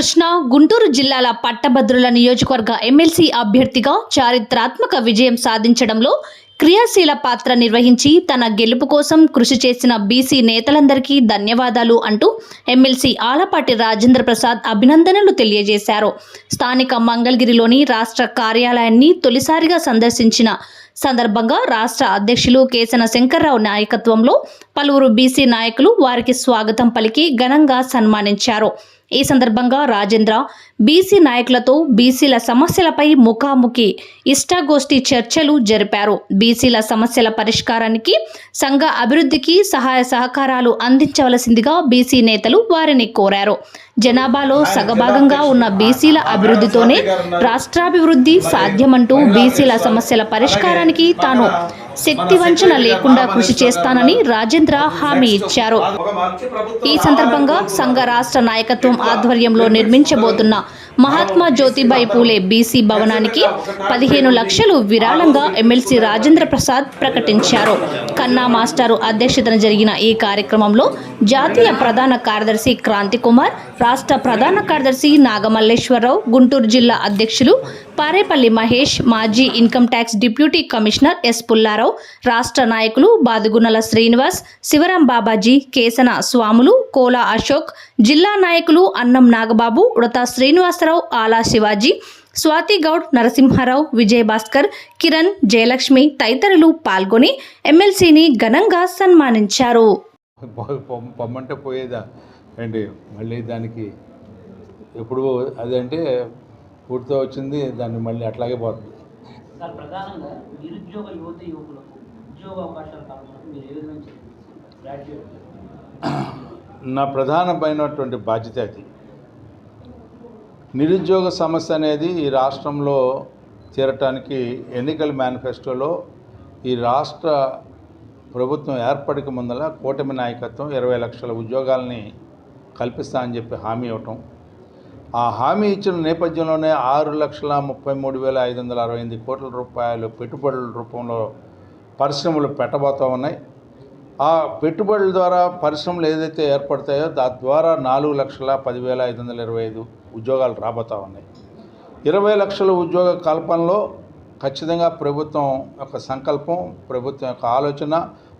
కృష్ణా గుంటూరు జిల్లాల పట్టభద్రుల నియోజకవర్గ ఎమ్మెల్సీ అభ్యర్థిగా చారిత్రాత్మక విజయం సాధించడంలో క్రియాశీల పాత్ర నిర్వహించి తన గెలుపు కోసం కృషి చేసిన బీసీ నేతలందరికీ ధన్యవాదాలు అంటూ ఎమ్మెల్సీ ఆలపాటి రాజేంద్ర ప్రసాద్ అభినందనలు తెలియజేశారు. స్థానిక మంగళగిరిలోని రాష్ట్ర కార్యాలయాన్ని తొలిసారిగా సందర్శించిన సందర్భంగా రాష్ట్ర అధ్యక్షులు కేసన శంకర్రావు నాయకత్వంలో పలువురు బీసీ నాయకులు వారికి స్వాగతం పలికి ఘనంగా సన్మానించారు. ఈ సందర్భంగా రాజేంద్ర బీసీ నాయకులతో బీసీల సమస్యలపై ముఖాముఖి ఇష్టాగోష్ఠి చర్చలు జరిపారు. బీసీల సమస్యల పరిష్కారానికి సంఘ అభివృద్ధికి సహాయ సహకారాలు అందించవలసిందిగా బీసీ నేతలు వారిని కోరారు. జనాభాలో సగభాగంగా ఉన్న బీసీల అభివృద్ధితోనే రాష్ట్రాభివృద్ధి సాధ్యమంటూ బీసీల సమస్యల పరిష్కారానికి తాను శక్తి వంచన లేకుండా కృషి చేస్తానని రాజేంద్ర హామీ ఇచ్చారు. ఈ సందర్భంగా సంఘ రాష్ట్ర నాయకత్వం ఆధ్వర్యంలో నిర్మించబోతున్న మహాత్మా జ్యోతిబాయి పూలే బీసీ భవనానికి పదిహేను లక్షలు విరాళంగా ఎమ్మెల్సీ రాజేంద్ర ప్రసాద్ ప్రకటించారు. కన్నా మాస్టారు అధ్యక్షతన జరిగిన ఈ కార్యక్రమంలో జాతీయ ప్రధాన కార్యదర్శి క్రాంతి కుమార్ రాష్ట్ర ప్రధాన కార్యదర్శి నాగమల్లేశ్వరరావు గుంటూరు జిల్లా అధ్యక్షులు పారేపల్లి మహేష్ మాజీ income tax deputy commissioner S Pullarao రాష్ట్ర నాయకులు బాదుగునల శ్రీనివాస్ శివరాం బాబాజీ కేసన స్వాములు కోలా అశోక్ జిల్లా నాయకులు అన్నం నాగబాబు ఉడత శ్రీనివాసరావు ఆలా శివాజీ స్వాతి గౌడ్ నరసింహారావు విజయభాస్కర్ కిరణ్ జయలక్ష్మి తదితరులు పాల్గొని ఎమ్మెల్సీని ఘనంగా సన్మానించారు. పొమ్మంటే పోయేదా? ఏంటి? మళ్ళీ దానికి ఎప్పుడు అదంటే పూర్తిగా వచ్చింది దాన్ని మళ్ళీ అట్లాగే పోతుంది. సార్ ప్రధానంగా నిరుద్యోగ యువత యువకులకు ఉద్యోగ అవకాశాలు కల్పనకు మీరు ఏ విధంగా చేస్తారు గ్రాడ్యుయేట్ నా ప్రధానమైనటువంటి బాధ్యత అది. నిరుద్యోగ సమస్య అనేది ఈ రాష్ట్రంలో తీరటానికి ఎన్నికల మేనిఫెస్టోలో ఈ రాష్ట్ర ప్రభుత్వం ఏర్పడికి ముందల కూటమి నాయకత్వం ఇరవై లక్షల ఉద్యోగాలని కల్పిస్తా అని చెప్పి హామీ ఇవ్వటం. ఆ హామీ ఇచ్చిన నేపథ్యంలోనే ఆరు లక్షల ముప్పై మూడు వేల ఐదు వందల అరవై ఎనిమిది కోట్ల రూపాయలు పెట్టుబడుల రూపంలో పరిశ్రమలు పెట్టబోతూ ఉన్నాయి. ఆ పెట్టుబడుల ద్వారా పరిశ్రమలు ఏదైతే ఏర్పడతాయో దాని ద్వారా నాలుగు లక్షల పదివేల ఐదు వందల ఇరవై ఐదు ఉద్యోగాలు రాబోతూ ఉన్నాయి. ఇరవై లక్షల ఉద్యోగ కల్పనలో ఖచ్చితంగా ప్రభుత్వం యొక్క సంకల్పం ప్రభుత్వం యొక్క ఆలోచన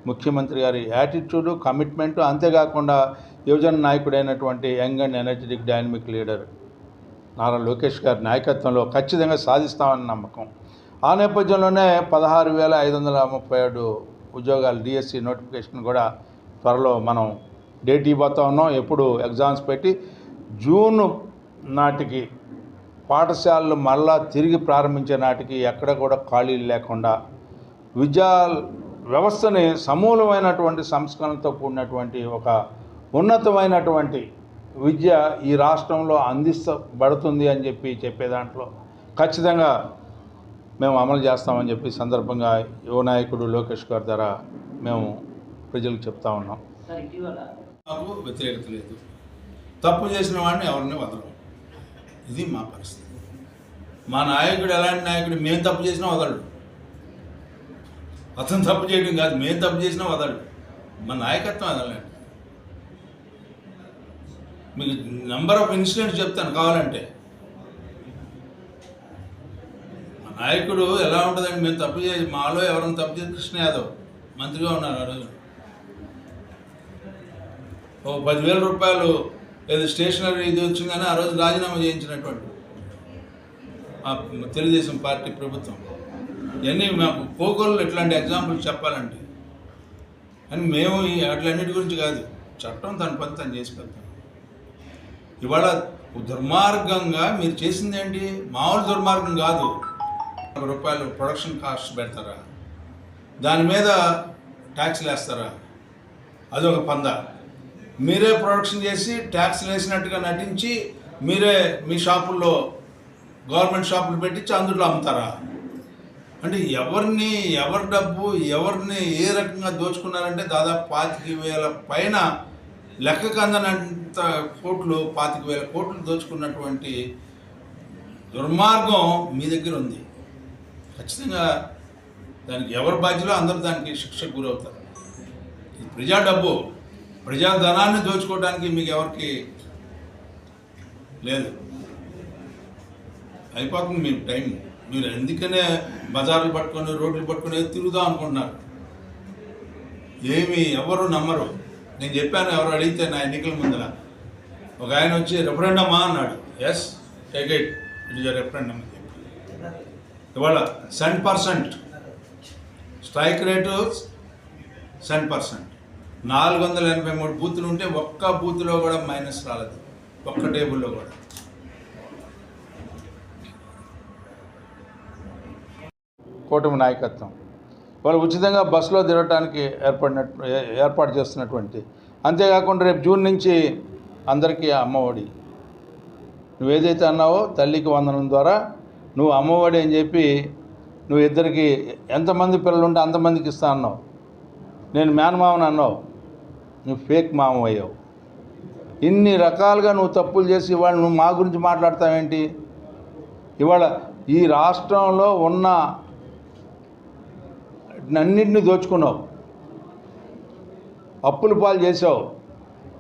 ముఖ్యమంత్రి గారి యాటిట్యూడు కమిట్మెంటు అంతేకాకుండా యువజన నాయకుడైనటువంటి young and energetic dynamic leader Nara Lokesh గారి నాయకత్వంలో ఖచ్చితంగా సాధిస్తామని నమ్మకం. ఆ నేపథ్యంలోనే పదహారు వేల ఐదు వందల ముప్పై ఏడు ఉద్యోగాలు డిఎస్సి నోటిఫికేషన్ కూడా త్వరలో మనం డేట్ ఇవ్వబోతా ఉన్నాం. ఎప్పుడు ఎగ్జామ్స్ పెట్టి జూన్ నాటికి పాఠశాలలు మళ్ళా తిరిగి ప్రారంభించే నాటికి ఎక్కడ కూడా ఖాళీలు లేకుండా విద్యా వ్యవస్థని సమూలమైనటువంటి సంస్కరణలతో కూడినటువంటి ఒక ఉన్నతమైనటువంటి విద్య ఈ రాష్ట్రంలో అందిస్తబడుతుంది అని చెప్పి చెప్పే దాంట్లో ఖచ్చితంగా మేము అమలు చేస్తామని చెప్పి సందర్భంగా యువ నాయకుడు లోకేష్ గారి ద్వారా మేము ప్రజలకు చెప్తా ఉన్నాం. మాకు వ్యతిరేకత లేదు. తప్పు చేసిన వాడిని ఎవరిని వదలం. ఇది మా పరిస్థితి. మా నాయకుడు ఎలాంటి నాయకుడు మేము తప్పు చేసినా వదలడు. అతను తప్పు చేయడం కాదు మేము తప్పు చేసినా వదలడు. మా నాయకత్వం వదలండి మీకు నెంబర్ ఆఫ్ ఇన్సిడెంట్స్ చెప్తాను కావాలంటే మా నాయకుడు ఎలా ఉంటుందండి? మేము తప్పు చేసి మాలో ఎవరైనా తప్పు చేసి కృష్ణ యాదవ్ మంత్రిగా ఉన్నారు ఆ రోజు. ఓ పదివేల రూపాయలు ఏదో స్టేషనరీ ఇది వచ్చిందని ఆ రోజు రాజీనామా చేయించినటువంటి ఆ తెలుగుదేశం పార్టీ ప్రభుత్వం. ఇవన్నీ మాకు పోగోళ్ళు ఇట్లాంటి ఎగ్జాంపుల్స్ చెప్పాలంటే. అని మేము వాటిలన్నిటి అట్లన్నిటి గురించి కాదు. చట్టం తన పని తను చేసి పెడతాం. ఇవాళ దుర్మార్గంగా మీరు చేసింది ఏంటి? మామూలు దుర్మార్గం కాదు. రూపాయలు ప్రొడక్షన్ కాస్ట్ పెడతారా? దాని మీద ట్యాక్స్లు వేస్తారా అదొక పంద. మీరే ప్రొడక్షన్ చేసి ట్యాక్స్ వేసినట్టుగా నటించి మీరే మీ షాపుల్లో గవర్నమెంట్ షాపులు పెట్టించి అందులో అమ్ముతారా? అంటే ఎవరిని ఎవరి డబ్బు ఎవరిని ఏ రకంగా దోచుకున్నారంటే దాదాపు పాతిక వేల పైన లెక్క కందనంత కోట్లు పాతిక వేల కోట్లు దోచుకున్నటువంటి దుర్మార్గం మీ దగ్గర ఉంది. ఖచ్చితంగా దానికి ఎవరు బాధ్యులో అందరూ దానికి శిక్షకు గురవుతారు. ఇది ప్రజా డబ్బు ప్రజా ధనాన్ని దోచుకోవడానికి మీకు ఎవరికి లేదు. అయిపోతుంది మీ టైం. మీరు ఎందుకనే బజార్లు పట్టుకొని రోడ్లు పట్టుకొని తిరుగుదాం అనుకుంటున్నారు? ఏమి ఎవరు నమ్మరు. నేను చెప్పాను ఎవరు అడిగితే నా ఎన్నికల ముందర. ఒక ఆయన వచ్చి రెఫరెండమా అన్నాడు. Yes take it it is referendum అని చెప్పి. ఇవాళ seven percent. Strike rate cent percent. నాలుగు వందల ఎనభై మూడు బూతులు ఉంటే ఒక్క బూత్లో కూడా మైనస్ రాలేదు. ఒక్క టేబుల్లో కూడా. కూటమి నాయకత్వం. వాళ్ళు ఉచితంగా బస్సులో తిరగటానికి ఏర్పడినట్టు ఏ- ఏర్పాటు చేస్తున్నటువంటి అంతేకాకుండా రేపు జూన్ నుంచి అందరికీ అమ్మఒడి. నువ్వు ఏదైతే అన్నావో తల్లికి వందనం ద్వారా నువ్వు అమ్మఒడి అని చెప్పి నువ్వు ఇద్దరికి ఎంతమంది పిల్లలు ఉంటే అంతమందికి ఇస్తా అన్నావు. నేను మేనమామని అన్నావు. నువ్వు ఫేక్ మామ అయ్యావు. ఇన్ని రకాలుగా నువ్వు తప్పులు చేసి ఇవాళ నువ్వు మా గురించి మాట్లాడతావేంటి? ఇవాళ ఈ రాష్ట్రంలో ఉన్న అన్నింటినీ దోచుకున్నావు. అప్పులు పాలు చేసావు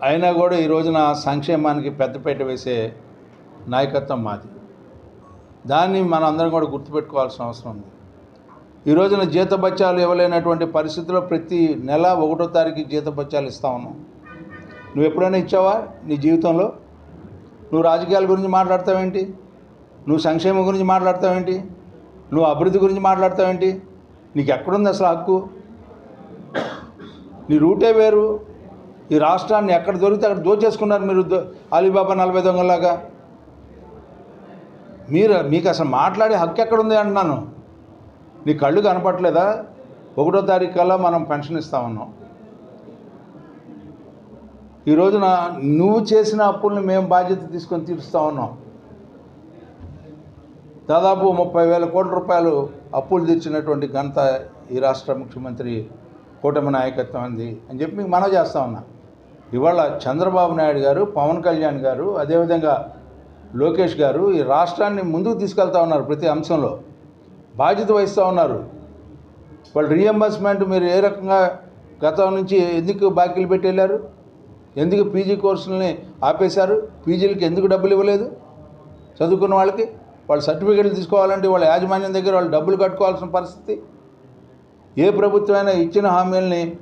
అయినా కూడా ఈ రోజున సంక్షేమానికి పెద్దపీట వేసే నాయకత్వం మాది. దాన్ని మనం అందరం కూడా గుర్తుపెట్టుకోవాల్సిన అవసరం ఉంది. ఈ రోజున జీతబత్యాలు ఇవ్వలేనటువంటి పరిస్థితుల్లో ప్రతి నెల ఒకటో తారీఖు జీతబత్యాలు ఇస్తా ఉన్నాం. నువ్వు ఎప్పుడైనా ఇచ్చావా నీ జీవితంలో? నువ్వు రాజకీయాల గురించి మాట్లాడతావేంటి? నువ్వు సంక్షేమం గురించి మాట్లాడతావేంటి? నువ్వు అభివృద్ధి గురించి మాట్లాడతావేంటి? నీకు ఎక్కడుంది అసలు హక్కు? నీ రూటే వేరు. ఈ రాష్ట్రాన్ని ఎక్కడ దొరికితే అక్కడ దోచేసుకున్నారు మీరు అలీబాబా నలభై దొంగలాగా మీరు మీకు అసలు మాట్లాడే హక్కు ఎక్కడుంది అంటున్నాను. నీ కళ్ళు కనపట్లేదా ఒకటో తారీఖు కల్లా మనం పెన్షన్ ఇస్తా ఉన్నాం ఈ రోజున నువ్వు చేసిన అప్పుల్ని మేము బాధ్యత తీసుకొని తీరుస్తూ ఉన్నాం. దాదాపు ముప్పై వేల కోట్ల రూపాయలు అప్పులు తెచ్చినటువంటి ఘనత ఈ రాష్ట్ర ముఖ్యమంత్రి కూటమి నాయకత్వం అంది అని చెప్పి మీకు మనం చేస్తా ఉన్నా. ఇవాళ చంద్రబాబు నాయుడు గారు పవన్ కళ్యాణ్ గారు అదేవిధంగా లోకేష్ గారు ఈ రాష్ట్రాన్ని ముందుకు తీసుకెళ్తా ఉన్నారు ప్రతి అంశంలో. బాధ్యత వహిస్తూ ఉన్నారు. వాళ్ళు రీఎంబర్స్మెంట్ మీరు ఏ రకంగా గతం నుంచి ఎందుకు బాకీలు పెట్టేళ్ళారు ఎందుకు పీజీ కోర్సులని ఆపేశారు? పీజీలకి ఎందుకు డబ్బులు ఇవ్వలేదు? చదువుకున్న వాళ్ళకి వాళ్ళ సర్టిఫికేట్లు తీసుకోవాలంటే వాళ్ళ యాజమాన్యం దగ్గర వాళ్ళు డబ్బులు కట్టుకోవాల్సిన పరిస్థితి. ఏ ప్రభుత్వమైనా ఇచ్చిన హామీలని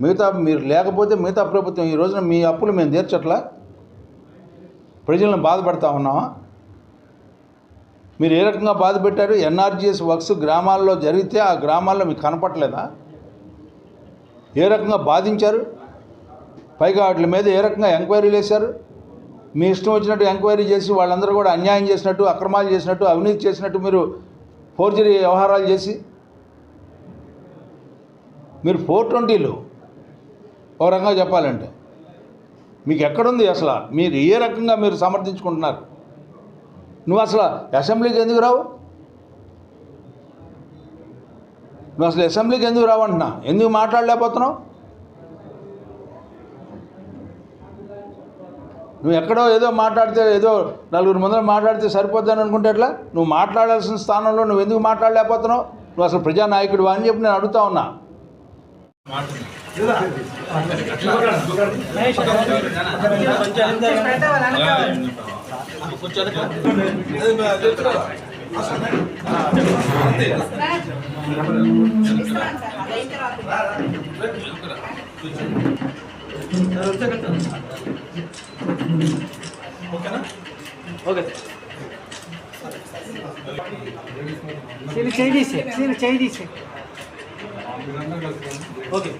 మిగతా మీరు లేకపోతే మిగతా ప్రభుత్వం ఈ రోజున మీ అప్పులు మేము తీర్చట్లా? ప్రజలను బాధపడతా ఉన్నామా మీరు ఏ రకంగా బాధ పెట్టారు ఎన్ఆర్జీఎస్ వర్క్స్ గ్రామాల్లో జరిగితే ఆ గ్రామాల్లో మీకు కనపట్లేదా ఏ రకంగా బాధించారు? పైగా వాటి మీద ఏ రకంగా ఎంక్వైరీలు వేశారు? మీ ఇష్టం వచ్చినట్టు ఎంక్వైరీ చేసి వాళ్ళందరూ కూడా అన్యాయం చేసినట్టు అక్రమాలు చేసినట్టు అవినీతి చేసినట్టు మీరు ఫోర్జరీ వ్యవహారాలు చేసి మీరు ఫోర్ ట్వంటీలు ఓ రకంగా చెప్పాలంటే. మీకు ఎక్కడుంది అసలు? మీరు ఏ రకంగా మీరు సమర్థించుకుంటున్నారు? నువ్వు అసలు అసెంబ్లీకి ఎందుకు రావు? నువ్వు అసలు అసెంబ్లీకి ఎందుకు రావు అంటున్నా? ఎందుకు మాట్లాడలేకపోతున్నావు? నువ్వు ఎక్కడో ఏదో మాట్లాడితే ఏదో నలుగురు ముందర మాట్లాడితే సరిపోద్దని అనుకుంటే ఎట్లా? నువ్వు మాట్లాడాల్సిన స్థానంలో నువ్వు ఎందుకు మాట్లాడలేకపోతున్నావు? నువ్వు అసలు ప్రజానాయకుడు అని చెప్పి నేను అడుగుతా ఉన్నా. సీలు చేయి ఓకే సార్ సార్ నా మాట్లాడతాం సార్ ఓకే.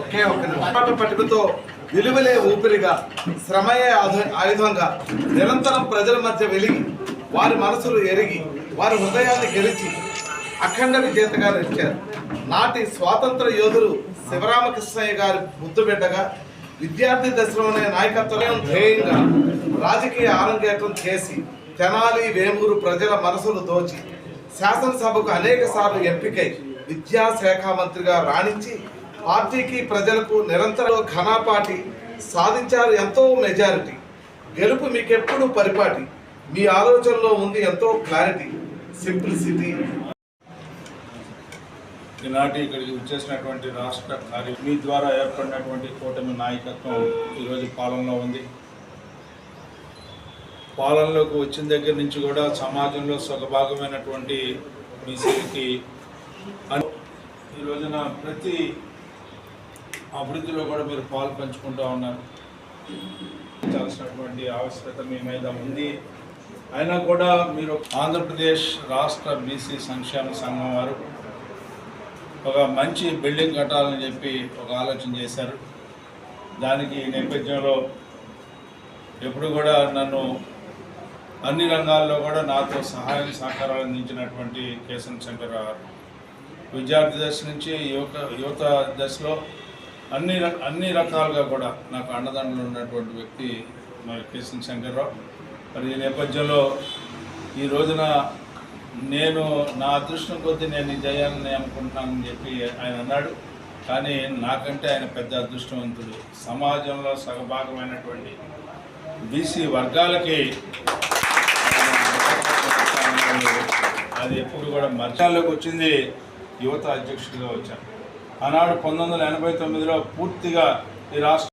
ఒకే ఒక్క పోరాట పట్టుకతో విలువలే ఊపిరిగా శ్రమయే ఆధు- ఆయుధంగా నిరంతరం ప్రజల మధ్య వెలిగి వారి మనసులు ఎరిగి వారి హృదయాన్ని గెలిచి అఖండ విజేతగా నిలిచారు నాటి స్వాతంత్ర యోధులు శివరామకృష్ణయ్య గారి ముద్దుబిడ్డగా విద్యార్థి దశలోనే నాయకత్వం ధ్యేయంగా రాజకీయ ఆరంగేట్రం చేసి తెనాలి వేమూరు ప్రజల మనసులు దోచి శాసనసభకు అనేక సార్లు ఎంపికై విద్యాశాఖ మంత్రిగా రాణించి పార్టీకి ప్రజలకు నిరంతరం ఘనాపాటి సాధించారు ఎంతో మెజారిటీ. గెలుపు మీకెప్పుడు పరిపాటి. మీ ఆలోచనలో ఉంది ఎంతో క్లారిటీ. సింప్లిసిటీ. ఈనాటి ఇక్కడికి వచ్చేసినటువంటి రాష్ట్ర కార్య మీ ద్వారా ఏర్పడినటువంటి కూటమి నాయకత్వం ఈరోజు పాలనలో ఉంది. పాలనలోకి వచ్చిన దగ్గర నుంచి కూడా సమాజంలో సగభాగమైనటువంటి బీసీలకి ఈ రోజున ప్రతి అభివృద్ధిలో కూడా మీరు పాలు పంచుకుంటూ ఉన్నారు. చాల్సినటువంటి ఆవశ్యకత మీ మీద ఉంది. అయినా కూడా మీరు ఆంధ్రప్రదేశ్ రాష్ట్ర బీసీ సంక్షేమ సంఘం వారు ఒక మంచి బిల్డింగ్ కట్టాలని చెప్పి ఒక ఆలోచన చేశారు. దానికి నేపథ్యంలో ఎప్పుడు కూడా నన్ను అన్ని రంగాల్లో కూడా నాతో సహాయం సహకారాలు అందించినటువంటి కేశం శంకర్రావు గారు. విద్యార్థి దశ నుంచి యువత యువత దశలో అన్ని అన్ని రకాలుగా కూడా నాకు అండదండలు ఉన్నటువంటి వ్యక్తి మరి కేశం శంకర్రావు మరి ఈ నేపథ్యంలో ఈ రోజున నేను నా అదృష్టం కొద్దీ నేను ఇది చేయాలని అనుకుంటున్నానని చెప్పి ఆయన అన్నాడు. కానీ నాకంటే ఆయన పెద్ద అదృష్టవంతుడు. సమాజంలో సగభాగమైనటువంటి బీసీ వర్గాలకి అది ఎప్పుడు కూడా మర్చాల్లోకి వచ్చింది. యువత అధ్యక్షుడిగా వచ్చాను ఆనాడు పంతొమ్మిది వందల ఎనభై తొమ్మిదిలో పూర్తిగా ఈ రాష్ట్ర